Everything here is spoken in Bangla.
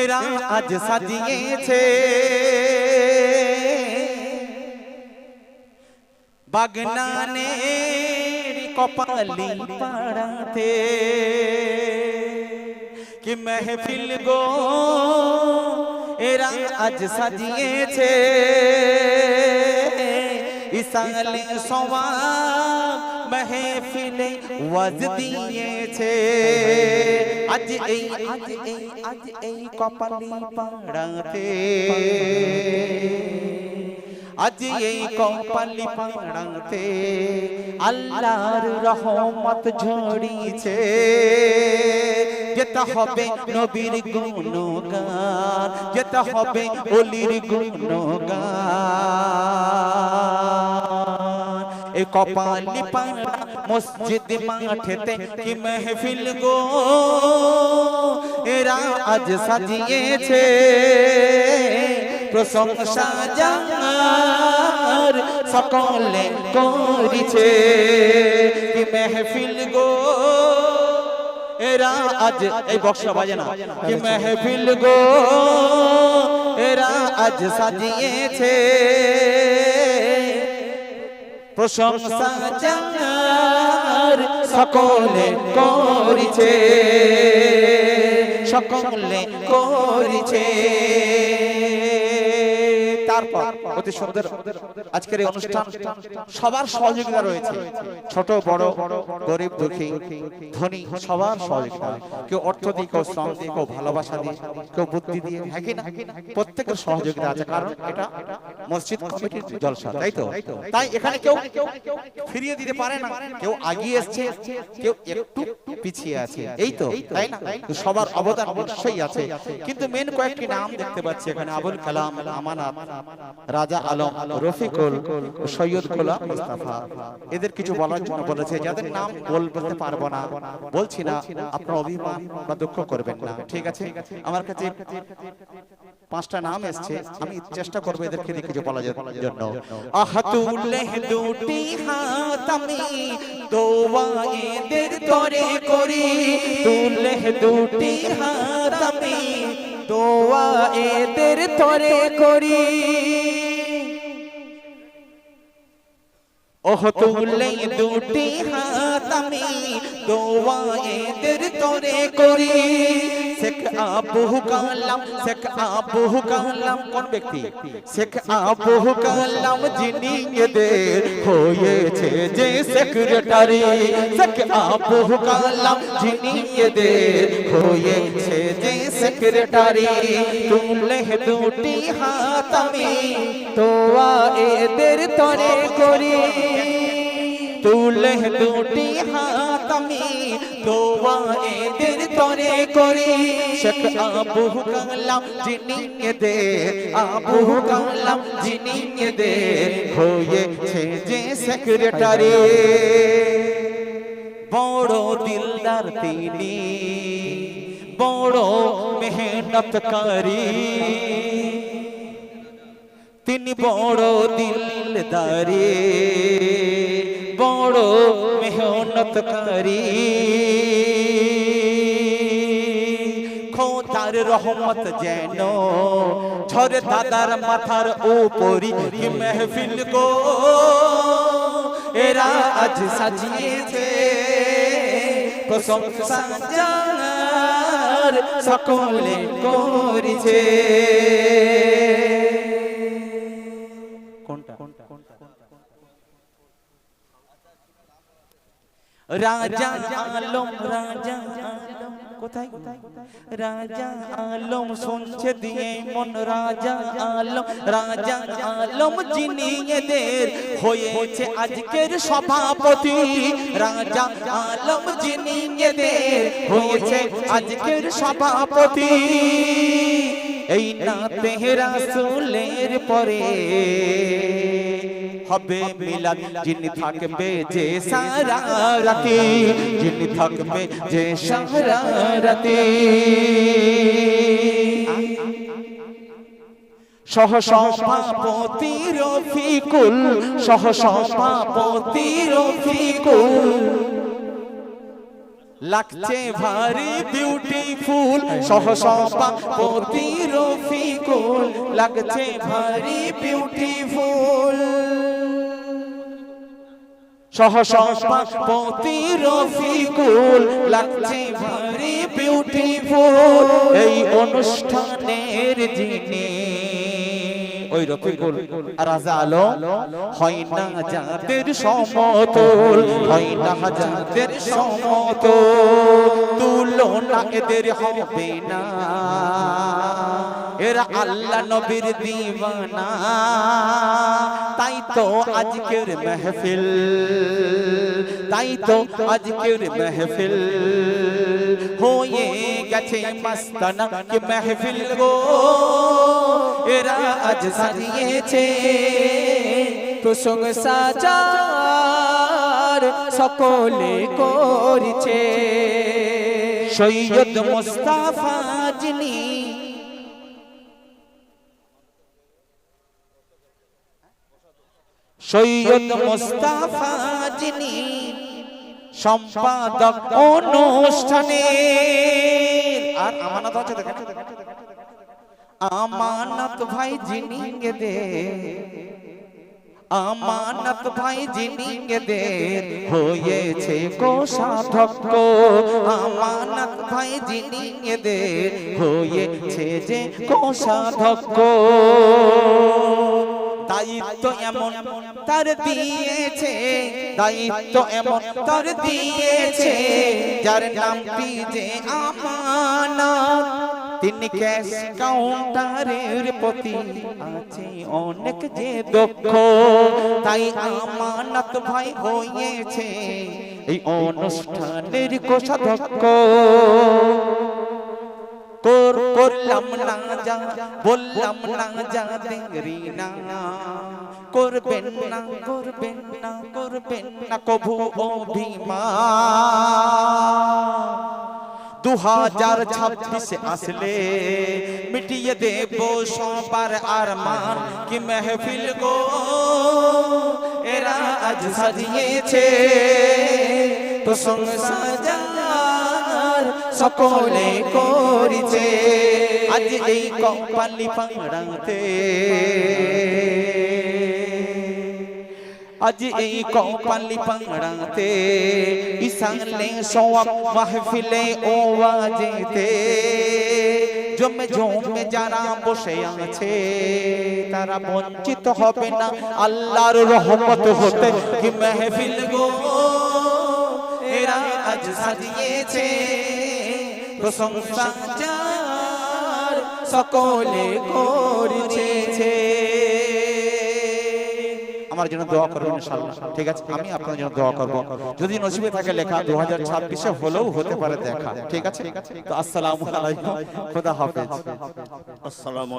এরা আজ সাজিয়েছে। বাগনানের কপালি পাড়াতে কি মেহফিল গো? এরা আজ সাজিয়েছে। ইসালে সওয়াব মেহফিলে ওয়াজ দিয়েছে। আজ এই আজ এই আজ এই কপালি পাড়াতে। আজ এই কপালি পাড়াতে আল্লাহর রহমত ঝরিছে যেতে হবে নবীর গুণগান, যেতে হবে অলির গুণগান। কপালি পাড়া মসজিদ মাঠেতে কি মেহফিল গো? এরা আজ সাজিয়েছে প্রশংসা যার সকলে করিছে। কি মেহফিল গো? এরা আজ এই বক্সা বাজে না। কি মেহফিল গো? এরা আজ সাজিয়েছে প্রশংসা যার সকলে করিছে। সকলে করিছে। তারপর অতি সুন্দর আজকের এই অনুষ্ঠান সবার সহযোগিতা রয়েছে। ছোট বড় গরিব দুঃখী ধনী সবার সহযোগিতা। কেউ অর্থ দিয়ে কেউ শ্রম দিয়ে কেউ ভালোবাসা দিয়ে কেউ বুদ্ধি দিয়ে হ্যাঁ না? প্রত্যেকের সহযোগিতা আছে কারণ এটা মসজিদ কমিটির জলসা তাই তো? তাই এখানে কেউ ফিরিয়ে দিতে পারে না। কেউ আগিয়ে এসছে কেউ একটু পিছিয়ে আছে। এই তো তাই না? সবার অবদান অবশ্যই আছে। কিন্তু মেন কয়েকটি নাম দেখতে পাচ্ছি এখানে আবুল কালাম আমানত রাজা আলম, রফিকুল সৈয়দ গোলাম মুস্তাফা। এদের কিছু বলার জন্য বলেছে, যাদের নাম বল বলতে পারব না, বলছি না, আপনার অভিমান বা দুঃখ করবেন না। ঠিক আছে? আমার কাছে পাঁচটা নাম এসছে, আমি চেষ্টা করব এদেরকে দিয়ে কিছু বলার জন্য। আহাতুলে দুটি হাত আমি দোয়া তরে করি। তুলে দুটি হাত আমি দোয়া এদের তরে করি। ওহ, তুলে দুটি হাত আমি দোয়া এদের তরে করি। শেখ আবু কালাম, শেখ আবু কালাম, কোন ব্যক্তি? শেখ আবু কালাম যিনি এদের হয়েছে যে সেক্রেটারি। শেখ আবু কালাম যিনি এদের হয়েছে যে সেক্রেটারি তুলে দুটি হাত আমি তোয়া এদের তরে করি। তুলে দুটি হাত আমি দোয়া এদের তরে করি। শেখ আবু কালাম যিনি এদের, আবু কালাম যিনি এদের হয়েছে যে সেক্রেটারি। বড় দিলদার তিনি। বড় মেহনতকারী তিনি বড় দিলদারি, বড় মেহনতকারী খোদার রহমত যেন ঝরে দাদার মাথার উপরি মেহফিল গো। এরা আজ সাজিয়েছে প্রশংসা জানার সকলে করেছে। কোনটা? রাজা আলম রাজা রাজা আলম শুনছে দিয়ে মন, রাজা আলম রাজা আলম যিনি এদের হয়েছে আজকের সভাপতি, রাজা আলম যিনি এদের হয়েছে আজকের সভাপতি। এই না তেহরা সুলের পরে হবে মিলাদ যিনি থাকবে যে সারা রাতি, যিনি থাকবে যে সারা রাতি। সহ সভাপতি রফিকুল সহ সভাপতি রফিকুল। লাগছে ভারী বিউটিফুল সহসপা পতি রফিকুল। লাগছে ভারী বিউটিফুল সহসপা পতি রফিকুল লাগছে ভারী বিউটিফুল এই অনুষ্ঠানের যিনি ওই রফিকুল রাজা আলো, হয় না যাদের সমতল, হয় না যাদের সমতল। তুলনা এদের হবে না। এরা আল্লাহ নবীর দিওয়ানা। তাই তো আজকের মেহফিল, তাই তো আজকের মেহফিল। হয়ে গেছে মস্তানা কি মেহফিল গো। এরা আজ সাজিয়েছে প্রশংসা যার সকলে করছে। সৈয়দ মুস্তাফা যিনি সৈয়দ মুস্তাফা যিনি সম্পাদক অনুষ্ঠানে। আর আমানত আছে দেখেন। আমানত ভাই যিনি দে। আমানত ভাই যিনি দে। হয়েছে কোষাধ্যক্ষ আমানত ভাই যিনি দে। হয়েছে যে কোষাধ্যক্ষ দায়িত্ব এমন তার দিয়েছে দায়িত্ব এমন তার দিয়েছে। যার নামটি যে আমানত তিনি ক্যাশ কাউন্টারের প্রতি আছে অনেক যে দক্ষ তাই আমানত ভাই হয়েছে এই অনুষ্ঠানের কোষাধ্যক্ষ। কর করলাম না যা বললাম না যা দেরি না করবেন না করবেন না করবেন না কভু অভিমান দু হাজার ছাব্বিশে আসলে মিটিয়ে দেব সবার আরমান কি মেহফিল গো এরা আজ সাজিয়েছে প্রশংসা যার সকলে করিছে। আজ এই কপালি পাড়াতে আজ এই কপালি পাড়াতে ইসালে সওয়াব মাহফিলে ও ওয়াজেতে। জমে জমে যারা বসে আছে, তারা বঞ্চিত হবে না। আল্লাহর রহমত হতে কি মেহফিল গো? এরা আজ সাজিয়েছে। প্রশংসা সকলে করছে। আমার জন্য দোয়া করবেন ঠিক আছে? আমি আপনার জন্য দোয়া করব। যদি নসিবে থাকে লেখা 2026 এ হলেও হতে পারে দেখা। ঠিক আছে? আসসালাম আসসালামু হাফেজ। আসসালামু